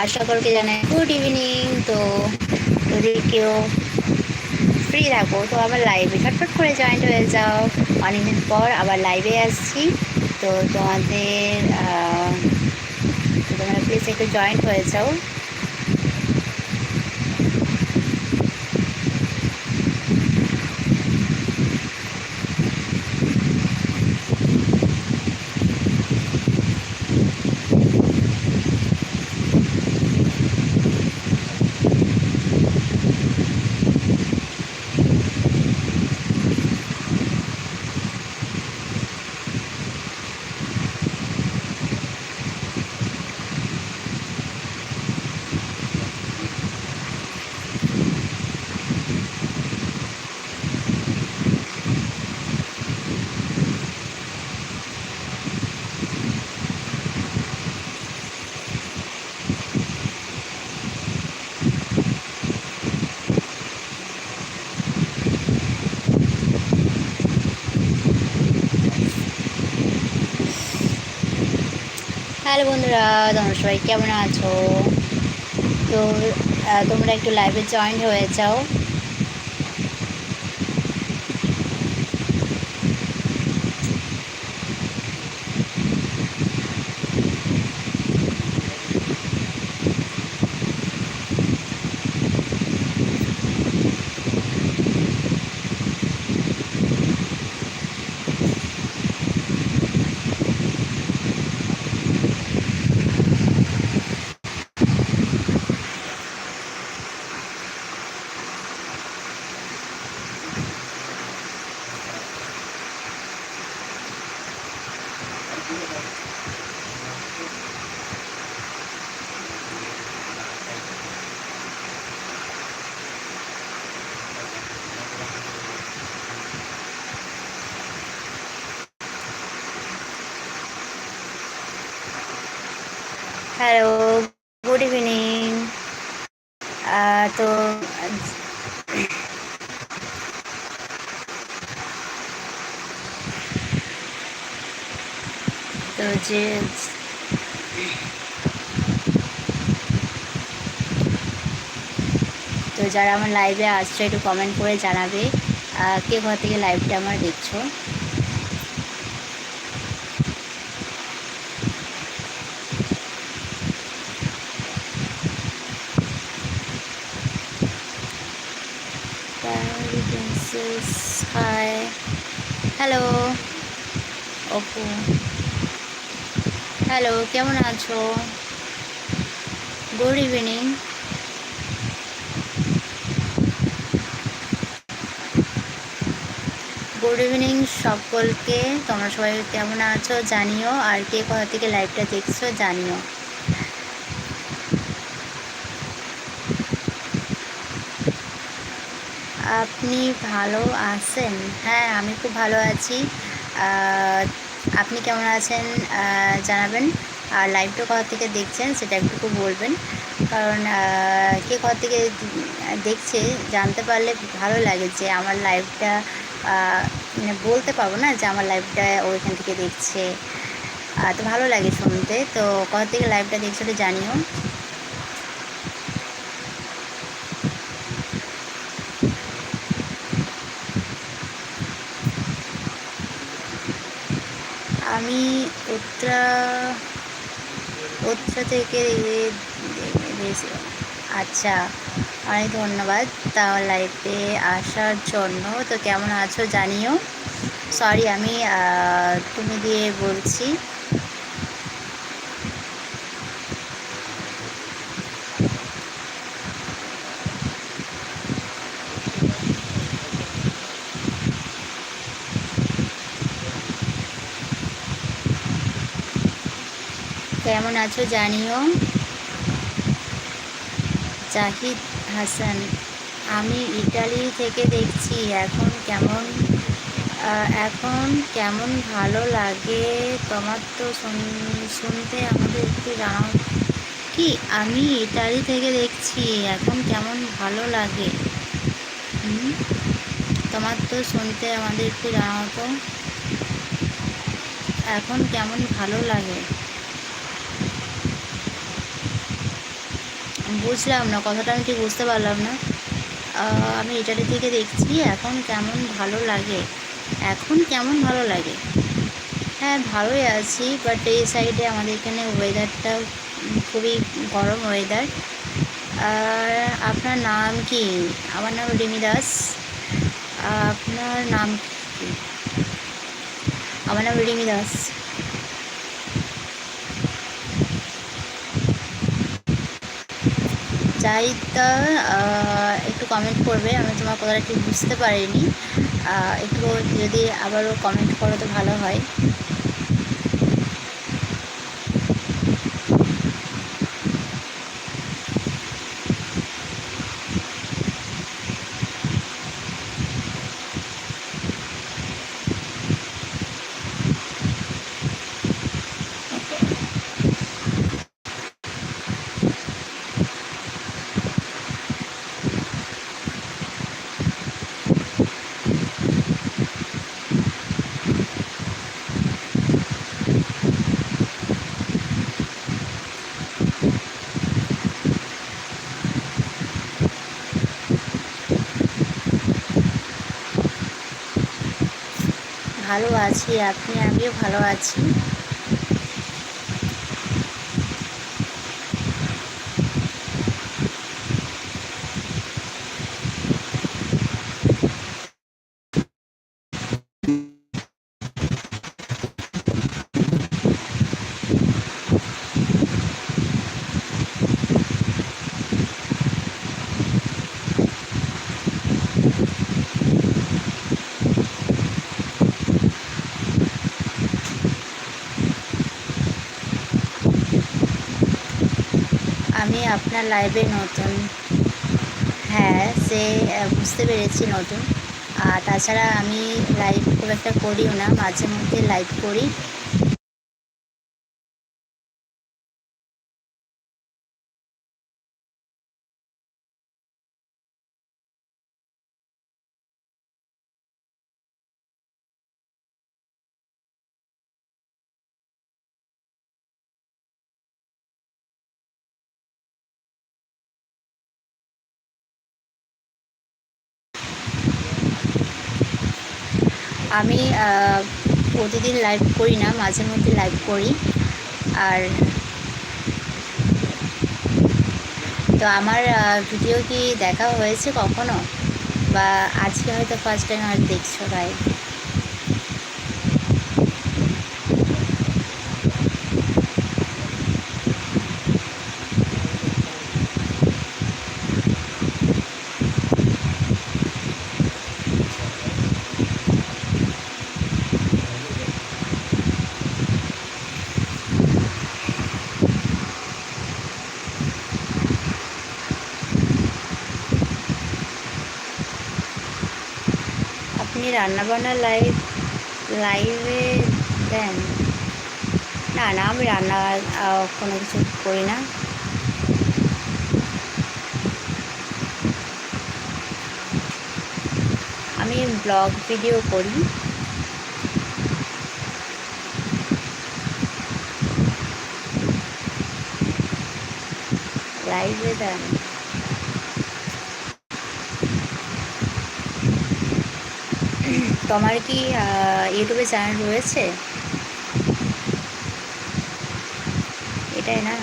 আর সকলকে জানাই good evening তো যদি কেউ ফ্রি থাকো, তো আবার লাইভে ছটফট করে জয়েন্ট হয়ে যাও। অনেকদিন পর আবার লাইভে আসছি, তো তোমাদের তোমরা প্লিজ একটু জয়েন্ট হয়ে যাও। হ্যালো বন্ধুরা তোমরা সবাই কেমন আছো? তো তোমরা একটু লাইভে জয়েন্ট হয়ে যাও। হ্যালো গুড ইভিনিং তো তো যে তো যারা আমার লাইভে আসছো, একটু কমেন্ট করে জানাবে কে কোথা থেকে লাইভটা আমার দেখছ? হাই হ্যালো অপু হ্যালো কেমন আছো? গুড ইভিনিং গুড ইভিনিং সকলকে। তোমরা সবাই কেমন আছো জানিও, আর কে কোথা থেকে লাইভটা দেখছ জানিও। আপনি ভালো আছেন? হ্যাঁ আমি খুব ভালো আছি। আপনি কেমন আছেন জানাবেন। আর লাইভটা কোথা থেকে দেখছেন, সেটা একটু বলবেন। কারণ কে কোথা থেকে দেখছে, জানতে পারলে ভালো লাগে যে আমার লাইভটা মানে বলতে পারব না যে আমার লাইভটা ওইখান থেকে দেখছে। তো ভালো লাগে শুনতে। তো কোথা থেকে লাইভটা দেখছ তো জানিও। আমি উত্তরা উত্তরা থেকে আচ্ছা অনেক ধন্যবাদ তা লাইফে আসার জন্য। তো কেমন আছো জানিও? সরি আমি তুমি দিয়ে বলছি। কেমন আছো জানিও? জাহিদ হাসান, আমি ইটালি থেকে দেখছি, এখন কেমন? এখন কেমন ভালো লাগে? তোমার তো শুন- শুনতে আমাদের একটু জানাও কি, আমি ইটালি থেকে দেখছি, এখন কেমন ভালো লাগে? তোমার তো শুনতে আমাদের একটু জানাও তো। এখন কেমন ভালো লাগে? বুঝলাম না, কথাটা আমি ঠিক বুঝতে পারলাম না। আমি ইটালি থেকে দেখছি, এখন কেমন ভালো লাগে? এখন কেমন ভালো লাগে? হ্যাঁ ভালোই আছি বাট এই সাইডে আমাদের এখানে ওয়েদারটা খুবই গরম ওয়েদার আর আপনার নাম কি? আমার নাম রিমি দাস। আপনার নাম কি? আমার নাম রিমি দাস। চাহিদা একটু কমেন্ট করবে। আমি তোমার কথাটা ঠিক বুঝতে পারিনি। একটু যদি আবারও কমেন্ট করো তো ভালো হয়। ভালো আছি আপনি আমিও ভালো আছি। আমি আপনার লাইভে নতুন। হ্যাঁ সে বুঝতে পেরেছি নতুন। আর তাছাড়া আমি লাইভ খুব একটা করিও না, মাঝে মধ্যে লাইভ করি। আমি প্রতিদিন লাইভ করি না, মাঝে মধ্যে লাইভ করি। আর তো আমার ভিডিও কি দেখা হয়েছে কখনো? বা আজকে হয়তো ফার্স্ট টাইম আর দেখছ লাইভ আপনি রান্নাবান্না লাইভ লাইভে দেন। না না, আমি রান্না কোনো কিছু করি না। আমি ব্লগ ভিডিও করি। লাইভে দেন। তোমার কি ইউটিউবে চ্যানেল রয়েছে? এটাই না?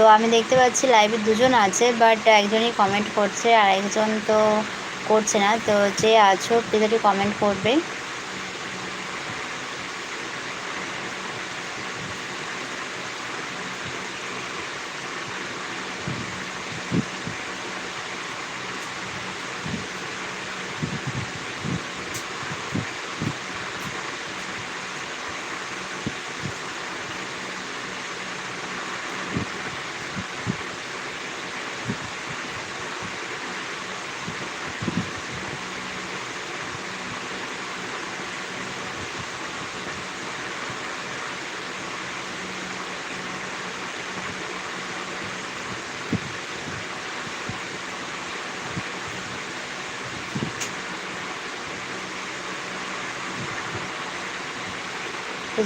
তো আমি দেখতে পাচ্ছি লাইভে দুজন আছে বাট একজনই কমেন্ট করছে আর একজন তো করছে না। তো যে আছো প্লিজ একটু কমেন্ট করবে।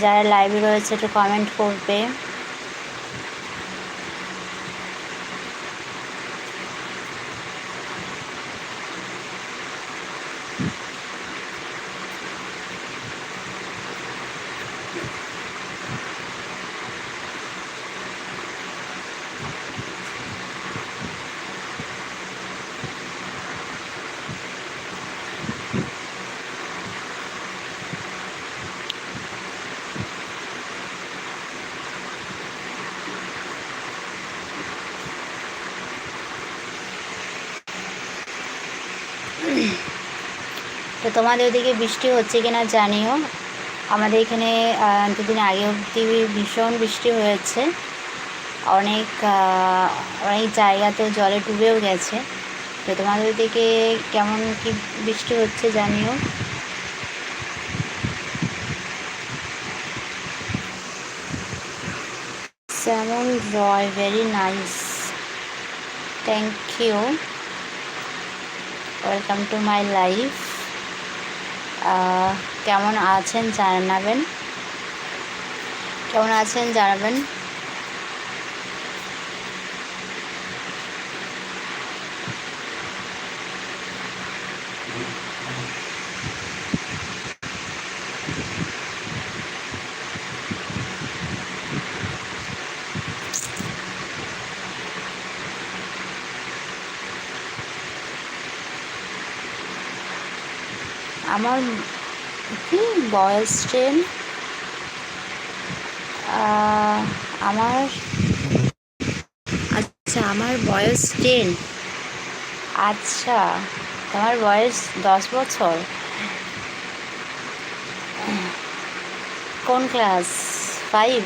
যারা লাইভে রয়েছে একটু কমেন্ট করবে। তোমাদের ওদিকে বৃষ্টি হচ্ছে কিনা জানিও। আমাদের এখানে দুদিন আগে অবধি ভীষণ বৃষ্টি হয়েছে। অনেক অনেক জায়গাতেও জলে ডুবেও গেছে। তো তোমাদের ওদিকে কেমন কি বৃষ্টি হচ্ছে জানিও। Samon Roy very nice thank you welcome to my life কেমন আছেন জানাবেন? কেমন আছেন জানাবেন? আমার কি বয়স ট্রেন আমার আচ্ছা আমার বয়স টেন। আচ্ছা তোমার বয়স দশ বছর। কোন ক্লাস? ফাইভ?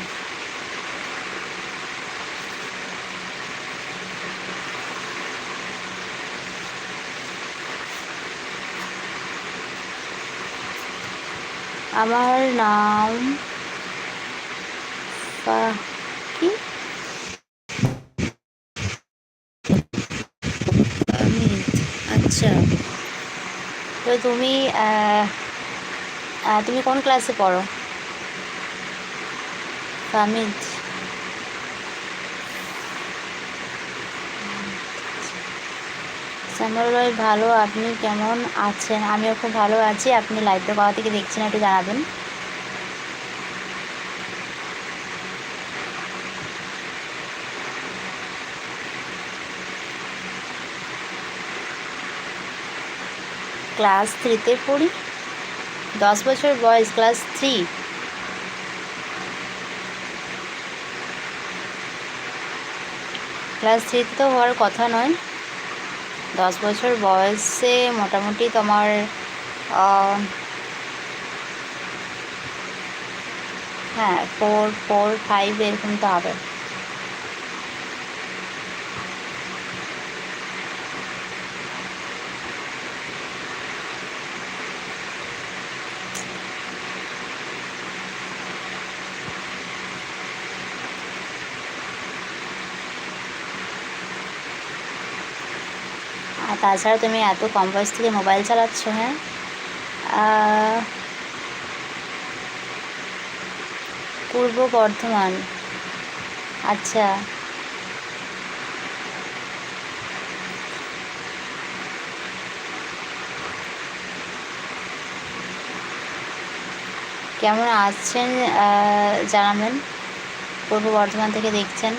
আমার নাম কি আচ্ছা তো তুমি তুমি কোন ক্লাসে পড়ো? ফামিদ শ্যামল ভাই ভালো, আপনি কেমন আছেন? আমিও খুব ভালো আছি। আপনি লাইভটা কোথা থেকে দেখছেন একটু জানাবেন। ক্লাস থ্রিতে পড়ি। দশ বছর বয়স, ক্লাস থ্রি। ক্লাস থ্রিতে তো হওয়ার কথা নয়। দশ বছর বয়সে মোটামুটি তোমার হ্যাঁ ফোর ফোর ফাইভ এরকম তো হবে। তাছাড়া তুমি এত কম বয়স থেকে মোবাইল চালাচ্ছ হ্যাঁ? পূর্ব বর্ধমান। আচ্ছা। কেমন আসছেন জানাবেন? পূর্ব বর্ধমান থেকে দেখছেন।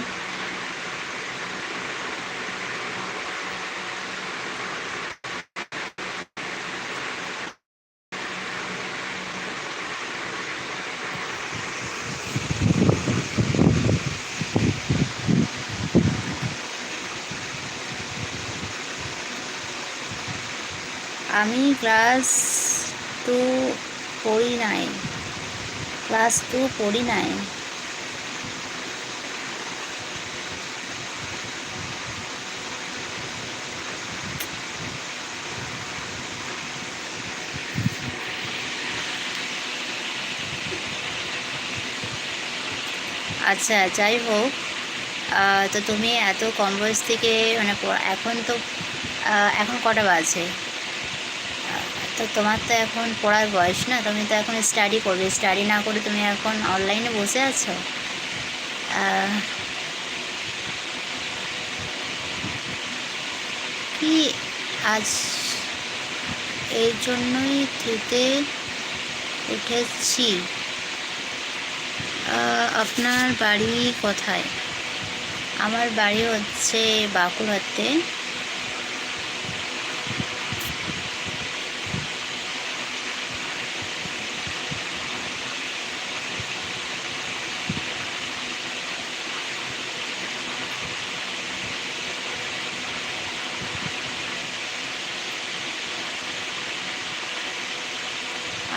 আমি ক্লাস টু পড়ি নাই। ক্লাস টু পড়ি নাই। আচ্ছা যাই হোক তো তুমি এত কম বয়স থেকে মানে এখন তো এখন কটা বাজে? তো তোমার তো এখন পড়ার বয়স না, তুমি তো এখন স্টাডি করবে। স্টাডি না করে তুমি এখন অনলাইনে বসে আছো? কি আজ এই জন্যই থুতে উঠেছি? আপনার বাড়ি কোথায়? আমার বাড়ি হচ্ছে বাঁকুড়াতে।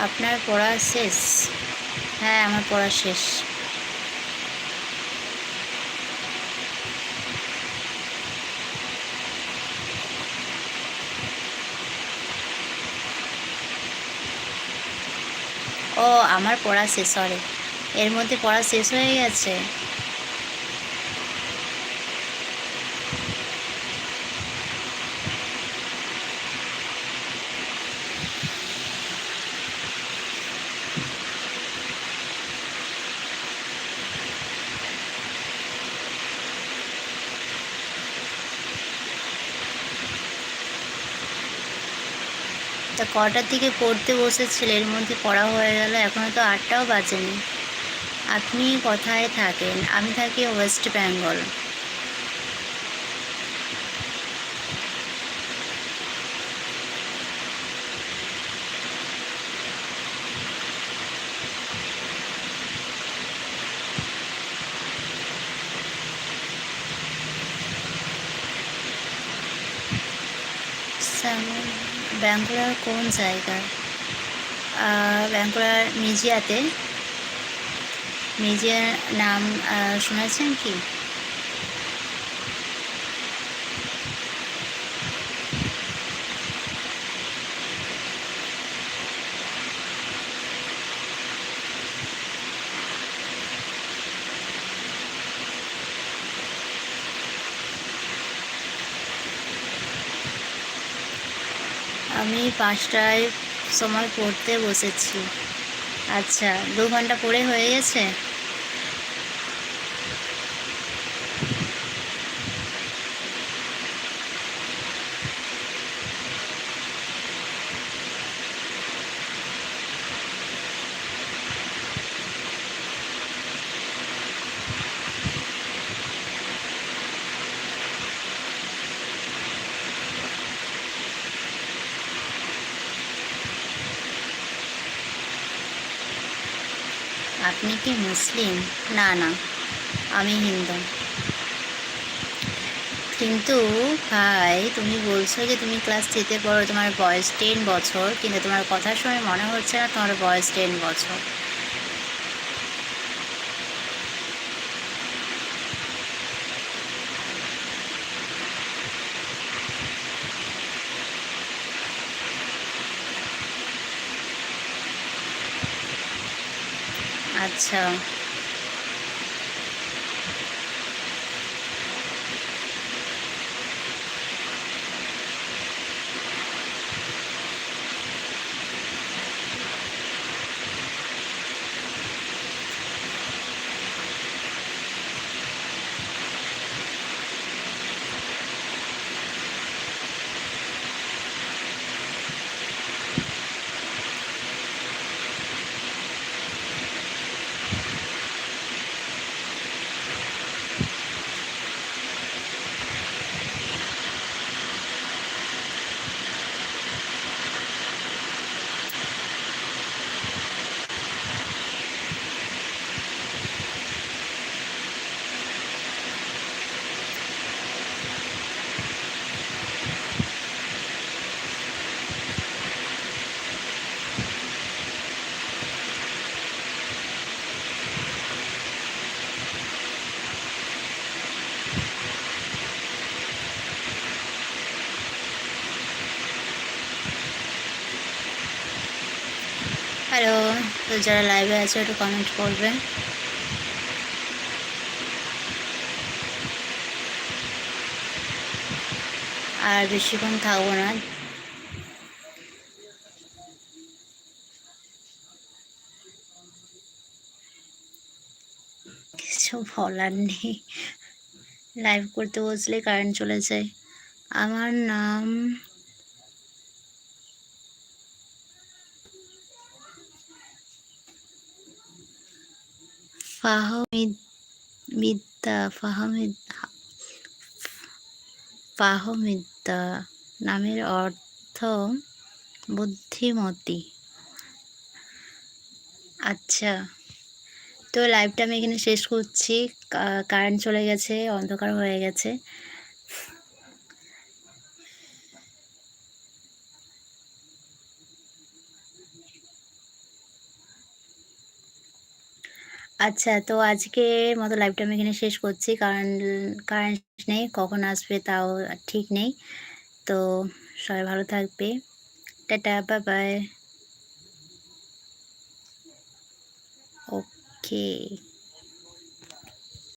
আপনার পড়া শেষ? হ্যাঁ আমার পড়া শেষ। ও, আমার পড়া শেষ সরি এর মধ্যে পড়া শেষ হয়ে গেছে? তা কটার দিকে পড়তে বসেছিল? এর মধ্যে পড়া হয়ে গেল এখনও তো আটটাও বাজেনি। আপনি কোথায় থাকেন? আমি থাকি ওয়েস্ট বেঙ্গল। সামনে ব্যাঙ্কুলার কোন জায়গায় ব্যাঙ্কুড়ার মিজিয়াতে। মিজিয়ার নাম শুনেছেন কি আমি পাঁচটায় সময় পড়তে বসেছি। আচ্ছা দু ঘণ্টা পড়ে হয়ে গেছে? আপনি কি মুসলিম? না না, আমি হিন্দু। কিন্তু ভাই, তুমি বলছো যে তুমি ক্লাস থ্রিতে পড়ো, তোমার বয়স টেন বছর, কিন্তু তোমার কথার সময় মনে হচ্ছে না তোমার বয়স টেন বছর। আচ্ছা হ্যালো, তো যারা লাইভে আছে একটু কমেন্ট করবেন। আর বেশিক্ষণ থাকব না। কিছু বলার নেই। লাইভ করতে বসলে কারেন্ট চলে যায়। আমার নাম ফাহমিদ, বিদ্যা, ফাহমিদ ফাহমিদ্দা নামের অর্থ বুদ্ধিমতী। আচ্ছা তো লাইভটা আমি এখানে শেষ করছি। কারেন্ট চলে গেছে, অন্ধকার হয়ে গেছে। আচ্ছা তো আজকে মতো লাইভটা আমি এখানে শেষ করছি। কারণ কারেন্ট নেই, কখন আসবে তাও ঠিক নেই। তো সবাই ভালো থাকবে। Tata bye bye okay